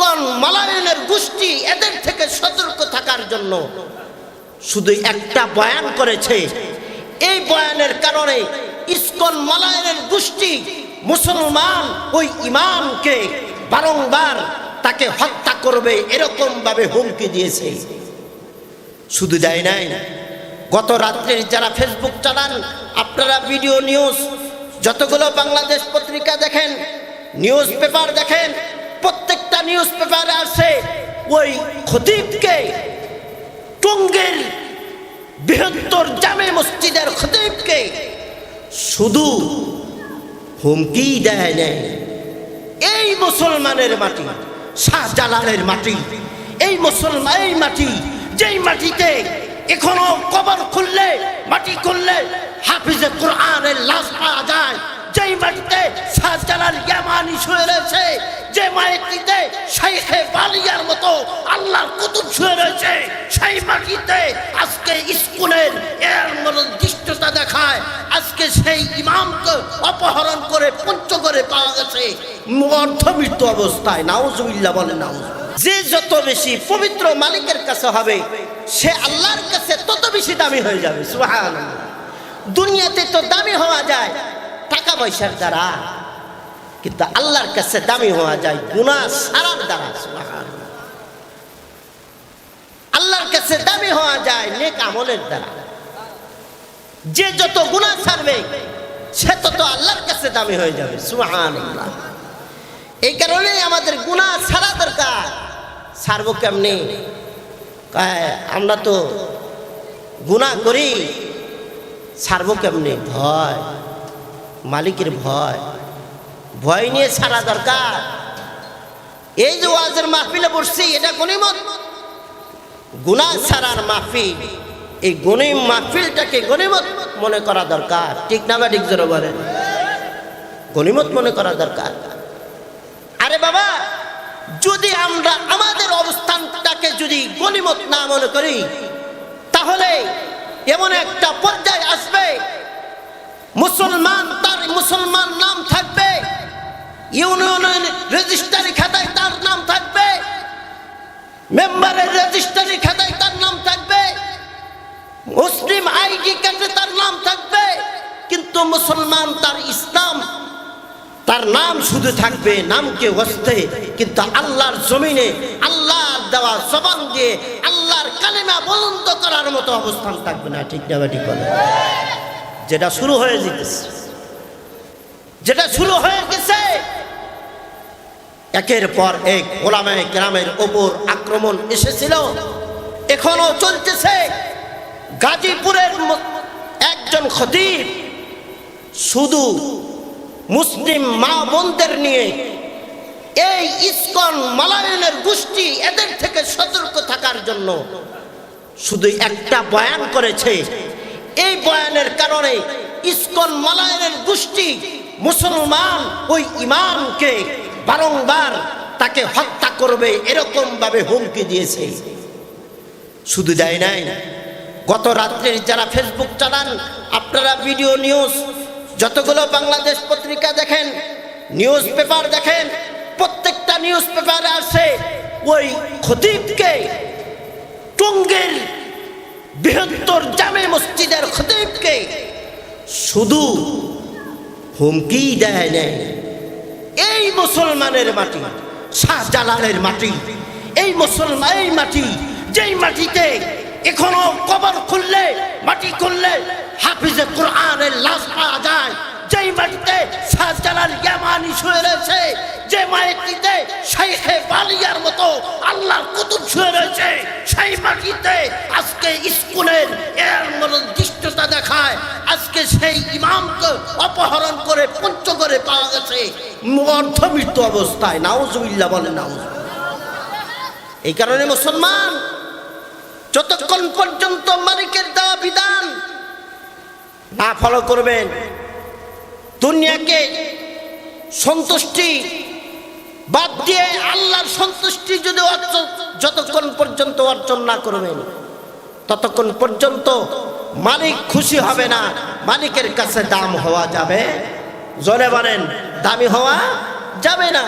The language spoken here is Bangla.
ইসকন মালায়নের গোষ্ঠী এদের থেকে সতর্ক থাকার জন্য শুধু একটা বয়ান করেছে। এই বয়ানের কারণে ইস্কন মালায়নের গোষ্ঠী মুসলমান ওই ইমামকে বারংবার তাকে হত্যা করবে এরকম ভাবে হুমকি দিয়েছে। শুধু দেয় নাই। গত রাত্রের যারা ফেসবুক চালান, আপনারা ভিডিও নিউজ, যতগুলো বাংলাদেশ পত্রিকা দেখেন, নিউজ পেপার দেখেন নিউজ পেপারে আসে ওই খতিবকে টঙ্গের বৃহত্তর জামে মসজিদের খতিবকে শুধু হুমকি দেয় নেয় এই মুসলমানের মাটি, শাহজালালের মাটি, এই মুসলমান এই মাটি, যেই মাটিতে এখনও কবর খুললে, মাটি খুললে হাফিজে কোরআনের লাশ পাওয়া যায়। যেই মাটিতে শাহজালাল ইয়ামানি শুয়ে রয়েছে, যে মাটিতে শাইখে বালিয়ার মতো আল্লাহর কুতুব শুয়ে রয়েছে, সেই মাটিতে আজকে স্কুলের এর মতো দৃষ্টতা দেখায়, আজকে সেই ইমামকে অপহরণ করে পঞ্চগড়ে পাওয়া গেছে। অর্ধমৃত্যু অবস্থায়, নাউজুবিল্লাহ বলে নাউজ যে যত বেশি পবিত্র মালিকের কাছে হবে, সে আল্লাহর কাছে তত বেশি দামি হয়ে যাবে, সুবহানাল্লাহ। দুনিয়াতে তো দামি হওয়া যায় টাকা পয়সার দ্বারা কিন্তু আল্লাহর কাছে দামি হওয়া যায় গুণা সারার দ্বারা। আল্লাহর কাছে দামি হওয়া যায় নেক আমলের দ্বারা। যে যত গুণা ছাড়বে, সে তত আল্লাহর কাছে দামি হয়ে যাবে সুহান এই কারণে আমাদের গুণা ছাড়া দরকার। ছাড়বো কেমনি? আমরা তো গুণা করি, ছাড়বো কেমনি? ভয়। মালিকের ভয়। ভয় নিয়ে ছাড়া দরকার। এই যে ওয়াজের মাহফিলে বসছি, এটা গনিমত গুণা ছাড়ার মাহফিল, এই গনিম মাহফিলটাকে গনিমত মনে করা দরকার। ঠিক না বা ঠিক জোরে বলেন। গনিমত মনে করা দরকার। আরে বাবা, যদি আমরা আমাদের অবস্থানটাকে যদি গনিমত না মনে করি, তাহলে এমন একটা পর্যায়ে আসবে মুসলমান, তার মুসলমান নাম থাকবে। ইউনিয়নের রেজিস্টারি খাতায় তার নাম থাকবে। মেম্বারের রেজিস্টারি খাতায় তার নাম থাকবে। মুসলিম আইডি কার্ডে তার নাম থাকবে। কিন্তু মুসলমান, তার ইসলাম, তার নাম শুধু থাকবে নামকে হস্তে। কিন্তু আল্লাহর জমিনে আল্লাহর দেওয়া জবান দিয়ে আল্লাহর কালিমা বলন্দ করার মতো অবস্থান থাকবে না। ঠিক না ঠিক বলে? যেটা শুরু হয়ে যেতেছে, যেটা শুরু হয়ে গেছে, একের পর এক গোলামে গ্রামের ওপর আক্রমণ এসেছিল। এখনও চলতেছে। গাজীপুরের একজন খতিব শুধু মুসলিম মা বোনদের নিয়ে এই ইস্কন মালায়নের গোষ্ঠী এদের থেকে সতর্ক থাকার জন্য শুধু একটা বয়ান করেছে এই বয়ানের কারণে ইস্কন মালায়নের গোষ্ঠী মুসলমান ওই ইমামকে বারংবার তাকে হত্যা করবে এরকম ভাবে হুমকি দিয়েছে। শুধু দেয় নাই। গত রাত্রের যারা ফেসবুক চালান, আপনারা ভিডিও নিউজ, যতগুলো বাংলাদেশ পত্রিকা দেখেন, নিউজ পেপার দেখেন, প্রত্যেকটা নিউজ পেপারে আসে, ওই খতিবকে টঙ্গের বৃহত্তর জামে মসজিদের খতিবকে শুধু হুমকি দেয় নেই। এই মুসলমানের মাটি, শাহজালালের মাটি, এই মুসলমান এই মাটি, যেই মাটিতে এখনও কবর খুললে, মাটি খুললে হাফিজে কোরআনের লাশ পাওয়া যায়। যেই মাটিতে শাহজালাল ইয়ামানি শুয়ে রয়েছে, যে মাটিতে শাইখে বালিয়ার মতো আল্লাহর কুতুব শুয়ে রয়েছে সেই মাটিতে আজকে স্কুলের এর দৃষ্টতা দেখায়। আজকে সেই ইমামকে অপহরণ করে পঞ্চ করে পাওয়া গেছে। অর্ধমৃত্যু অবস্থায়, নাউজুবিল্লাহ বলে নাউজ। এই কারণে মুসলমান, যতক্ষণ পর্যন্ত মালিকের দেওয়া বিধান না ফলো করবেন, দুনিয়াকে সন্তুষ্টি বাদ দিয়ে আল্লাহর সন্তুষ্টি যদি যতক্ষণ পর্যন্ত অর্জন না করবেন, ততক্ষণ পর্যন্ত মালিক খুশি হবে না, মালিকের কাছে দাম হওয়া যাবে। জলে বলেন, দামি হওয়া যাবে না।